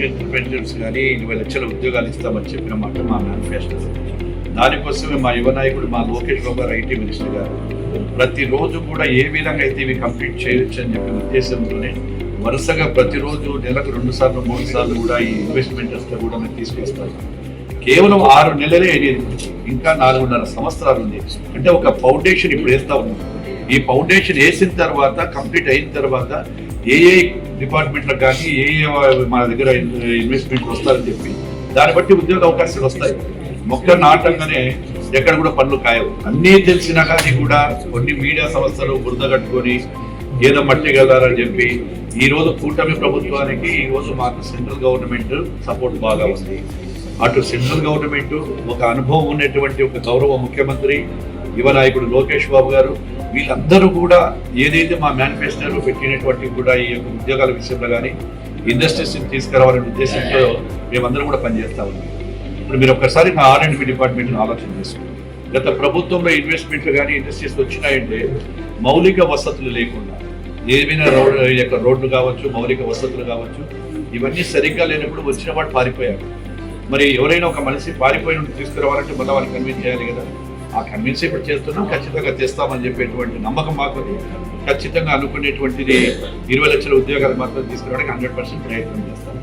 Public కానీ ఇరవై లక్షల ఉద్యోగాలు ఇస్తామని చెప్పిన మాట మా మేనిఫెస్టో దానికోసమే మా యువ నాయకుడు మా లోకేష్ బాబు ఐటీ మినిస్టర్ గారు ప్రతిరోజు కూడా ఏ విధంగా అయితే ఇవి కంప్లీట్ చేయొచ్చు అని చెప్పిన ఉద్దేశంతోనే వరుసగా ప్రతిరోజు నెలకు రెండు సార్లు మూడు సార్లు కూడా ఈ ఇన్వెస్ట్మెంట్ కూడా మేము తీసుకొస్తాం. కేవలం ఆరు నెలలే అయ్యేది ఇంకా నాలుగున్నర సంవత్సరాలు ఉంది. అంటే ఒక ఫౌండేషన్ ఇప్పుడు వేస్తా ఉన్నాం. ఈ ఫౌండేషన్ వేసిన తర్వాత కంప్లీట్ అయిన తర్వాత ఏ ఏ డిపార్ట్మెంట్లకు కానీ ఏ ఏ మన దగ్గర ఇన్వెస్ట్మెంట్ వస్తారని చెప్పి దాన్ని బట్టి ఉద్యోగ అవకాశాలు వస్తాయి. మొక్క నాటంగానే ఎక్కడ కూడా పనులు కాయవు. అన్నీ తెలిసినా కానీ కూడా కొన్ని మీడియా సంస్థలు బురద కట్టుకొని ఏదో మట్టి గదారని చెప్పి ఈ రోజు కూటమి ప్రభుత్వానికి ఈ రోజు మాకు సెంట్రల్ గవర్నమెంట్ సపోర్ట్ బాగా ఉంది. అటు సెంట్రల్ గవర్నమెంట్ ఒక అనుభవం ఉన్నటువంటి ఒక గౌరవ ముఖ్యమంత్రి యువ నాయకుడు లోకేష్ బాబు గారు వీళ్ళందరూ కూడా ఏదైతే మా మేనిఫెస్టోలో పెట్టినటువంటి కూడా ఈ యొక్క ఉద్యోగాల విషయంలో కానీ ఇండస్ట్రీస్ తీసుకురావాలనే ఉద్దేశంతో మేమందరం కూడా పనిచేస్తా ఉన్నాం. ఇప్పుడు మీరు ఒక్కసారి మా ఆర్ అండ్ బి డిపార్ట్మెంట్ని ఆలోచన చేసుకోండి. గత ప్రభుత్వంలో ఇన్వెస్ట్మెంట్లు కానీ ఇండస్ట్రీస్ వచ్చినాయంటే మౌలిక వసతులు లేకుండా ఏమైనా రోడ్ యొక్క రోడ్లు కావచ్చు మౌలిక వసతులు కావచ్చు ఇవన్నీ సరిగ్గా లేనప్పుడు వచ్చిన వాడు పారిపోయాడు. మరి ఎవరైనా ఒక మనిషి పారిపోయిన తీసుకురావాలంటే మళ్ళీ వాళ్ళని కన్విన్స్ చేయాలి కదా. ఆ కన్విన్స్ ఇప్పుడు చేస్తున్నాం ఖచ్చితంగా తెస్తామని చెప్పేటువంటి నమ్మకం మాకు ఖచ్చితంగా అనుకునేటువంటిది ఇరవై లక్షల ఉద్యోగాలు మాత్రం తీసుకురావడానికి హండ్రెడ్ పర్సెంట్ ప్రయత్నం చేస్తాం.